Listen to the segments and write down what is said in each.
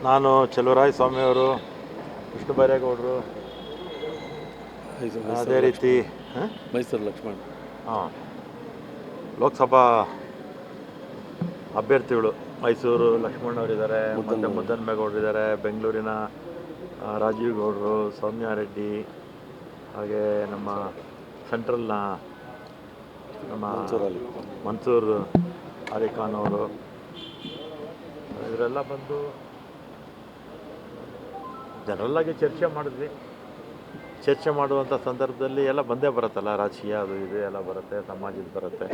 ನಾನು ಚೆಲುವರಾಯ ಸ್ವಾಮಿಯವರು ವಿಷ್ಣು ಬೈರೇಗೌಡರು ಅದೇ ರೀತಿ ಮೈಸೂರು ಲಕ್ಷ್ಮಣ್. ಹಾಂ. ಲೋಕಸಭಾ ಅಭ್ಯರ್ಥಿಗಳು ಮೈಸೂರು ಲಕ್ಷ್ಮಣ್ಣವರಿದ್ದಾರೆ ಮತ್ತು ಮುದ್ದನ್ಮೇಗೌಡರು ಇದ್ದಾರೆ ಬೆಂಗಳೂರಿನ ರಾಜೀವ್ ಗೌಡರು ಸೌಮ್ಯ ರೆಡ್ಡಿ ಹಾಗೆ ನಮ್ಮ ಸೆಂಟ್ರಲ್ನ ನಮ್ಮ ಮನ್ಸೂರ್ ಅಲಿ ಖಾನ್ ಅವರು. ಇವರೆಲ್ಲ ಬಂದು ಜನರಲ್ಲಾಗಿ ಚರ್ಚೆ ಮಾಡಿದ್ವಿ. ಚರ್ಚೆ ಮಾಡುವಂಥ ಸಂದರ್ಭದಲ್ಲಿ ಎಲ್ಲ ಬಂದೇ ಬರುತ್ತಲ್ಲ ರಾಜಕೀಯ ಅದು ಇದು ಎಲ್ಲ ಬರುತ್ತೆ ಸಮಾಜದ ಬರುತ್ತೆ.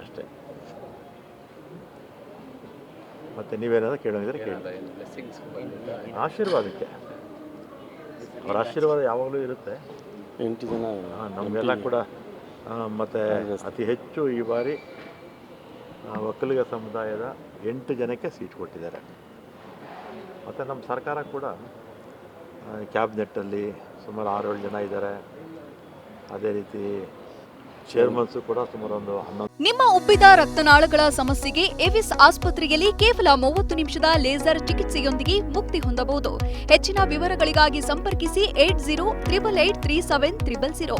ಅಷ್ಟೇ. ಮತ್ತು ನೀವೇನಾದ್ರು ಕೇಳೋದಿದ್ರೆ ಕೇಳಿ. ಆಶೀರ್ವಾದಕ್ಕೆ. ಅವ್ರ ಆಶೀರ್ವಾದ ಯಾವಾಗಲೂ ಇರುತ್ತೆ. ಎಂಟು ಜನ ನಮಗೆಲ್ಲ ಕೂಡ ಮತ್ತು ಅತಿ ಹೆಚ್ಚು ಈ ಬಾರಿ ಒಕ್ಕಲಿಗ ಸಮುದಾಯದ ಎಂಟು ಜನಕ್ಕೆ ಸೀಟ್ ಕೊಟ್ಟಿದ್ದಾರೆ. ಮತ್ತು ನಮ್ಮ ಸರ್ಕಾರ ಕೂಡ ಕ್ಯಾಬಿನೆಟ್ಟಲ್ಲಿ ಸುಮಾರು ಆರೇಳು ಜನ ಇದ್ದಾರೆ. ಅದೇ ರೀತಿ ಚೇರ್ಮನ್ಸು ಕೂಡ ಸುಮಾರು ಒಂದು ಹನ್ನೊಂದು ನಿಮ್ಮ ಉಬ್ಬಿದ ರಕ್ತನಾಳಗಳ ಸಮಸ್ಯೆಗೆ ಎವಿಸ್ ಆಸ್ಪತ್ರೆಯಲ್ಲಿ ಕೇವಲ ಮೂವತ್ತು ನಿಮಿಷದ ಲೇಸರ್ ಚಿಕಿತ್ಸೆಯೊಂದಿಗೆ ಮುಕ್ತಿ ಹೊಂದಬಹುದು. ಹೆಚ್ಚಿನ ವಿವರಗಳಿಗಾಗಿ ಸಂಪರ್ಕಿಸಿ eight zero triple eight three seven triple zero.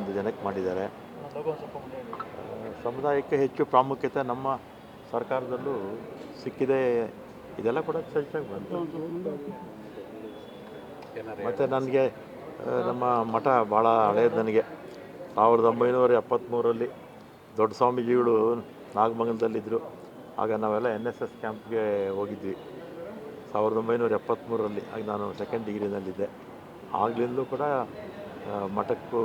ಒಂದು ಜನಕ್ಕೆ ಮಾಡಿದ್ದಾರೆ. ಸಮುದಾಯಕ್ಕೆ ಹೆಚ್ಚು ಪ್ರಾಮುಖ್ಯತೆ ನಮ್ಮ ಸರ್ಕಾರದಲ್ಲೂ ಸಿಕ್ಕಿದೆ. ಇದೆಲ್ಲ ಕೂಡ ಚರ್ಚೆಗೆ ಬಂತು. ಮತ್ತು ನನಗೆ ನಮ್ಮ ಮಠ ಭಾಳ ಹಳೇದು ನನಗೆ. ಸಾವಿರದ ಒಂಬೈನೂರ ಎಪ್ಪತ್ತ್ಮೂರಲ್ಲಿ ದೊಡ್ಡ ಸ್ವಾಮೀಜಿಗಳು ನಾಗಮಂಗಲದಲ್ಲಿದ್ದರು. ಆಗ ನಾವೆಲ್ಲ ಎನ್ ಎಸ್ ಎಸ್ ಕ್ಯಾಂಪ್ಗೆ ಹೋಗಿದ್ವಿ. ಸಾವಿರದ ಒಂಬೈನೂರ ಎಪ್ಪತ್ತ್ಮೂರರಲ್ಲಿ ಆಗ ನಾನು ಸೆಕೆಂಡ್ ಡಿಗ್ರಿನಲ್ಲಿದ್ದೆ ಆಗಲಿಂದಲೂ ಕೂಡ ಮಠಕ್ಕೂ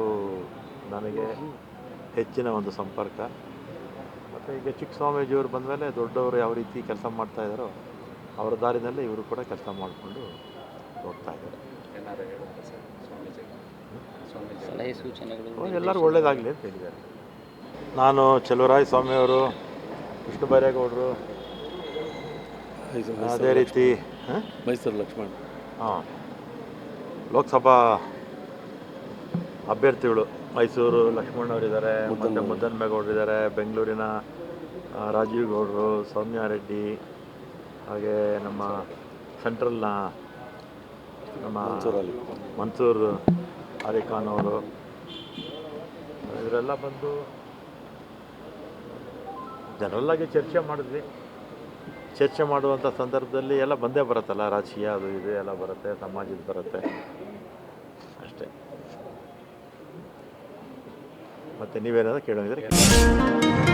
ನನಗೆ ಹೆಚ್ಚಿನ ಒಂದು ಸಂಪರ್ಕ. ಮತ್ತು ಈಗ ಚಿಕ್ಕ ಸ್ವಾಮೀಜಿಯವರು ಬಂದಮೇಲೆ ದೊಡ್ಡವರು ಯಾವ ರೀತಿ ಕೆಲಸ ಮಾಡ್ತಾ ಇದ್ದಾರೋ ಅವರ ದಾರಿನಲ್ಲೇ ಇವರು ಕೂಡ ಕೆಲಸ ಮಾಡಿಕೊಂಡು ಹೋಗ್ತಾ ಇದ್ದಾರೆ. ಸಲಹೆ ಸೂಚನೆಗಳು ಎಲ್ಲರೂ ಒಳ್ಳೇದಾಗಲಿ ಅಂತ ಹೇಳಿದ್ದಾರೆ. ನಾನು ಚೆಲುವರಾಯ ಸ್ವಾಮಿಯವರು ವಿಷ್ಣು ಬೈರೇಗೌಡರು ಅದೇ ರೀತಿ ಹಾಂ? ಮೈಸೂರು ಲಕ್ಷ್ಮಣ್. ಹಾಂ. ಲೋಕಸಭಾ ಅಭ್ಯರ್ಥಿಗಳು ಮೈಸೂರು ಲಕ್ಷ್ಮಣ್ಣವರಿದ್ದಾರೆ ಮತ್ತು ಮುದ್ದನ್ ಇದ್ದಾರೆ ಬೆಂಗಳೂರಿನ ರಾಜೀವ್ ಗೌಡರು ಸೌಮ್ಯ ರೆಡ್ಡಿ ಹಾಗೆ ನಮ್ಮ ಸೆಂಟ್ರಲ್ನ ನಮ್ಮ ಮನ್ಸೂರ್ ಅಲಿ ಖಾನ್ ಅವರು. ಇವರೆಲ್ಲ ಬಂದು ಜನರಲ್ಲಾಗಿ ಚರ್ಚೆ ಮಾಡಿದ್ವಿ. ಚರ್ಚೆ ಮಾಡುವಂಥ ಸಂದರ್ಭದಲ್ಲಿ ಎಲ್ಲ ಬಂದೇ ಬರುತ್ತಲ್ಲ ರಾಜಕೀಯ ಅದು ಇದು ಎಲ್ಲ ಬರುತ್ತೆ ಸಮಾಜದ ಬರುತ್ತೆ. ಅಷ್ಟೇ. ಮತ್ತು ನೀವೇನಾದರೂ ಕೇಳೋದಿದ್ರೆ ಕೇಳಿ.